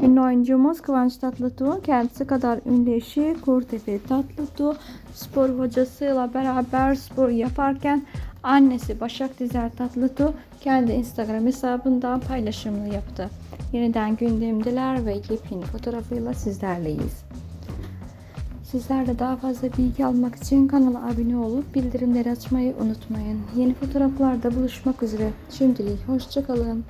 Ünlü oyuncumuz Kıvanç Tatlıtuğ kendisi kadar ünlü eşi Kurtepe Tatlıtuğ spor hocasıyla beraber spor yaparken annesi Başak Dizer Tatlıtuğ kendi Instagram hesabından paylaşımını yaptı. Yeniden gündemdeler ve yepyeni fotoğrafıyla sizlerleyiz. Sizler de daha fazla bilgi almak için kanala abone olup bildirimleri açmayı unutmayın. Yeni fotoğraflarda buluşmak üzere. Şimdilik hoşçakalın.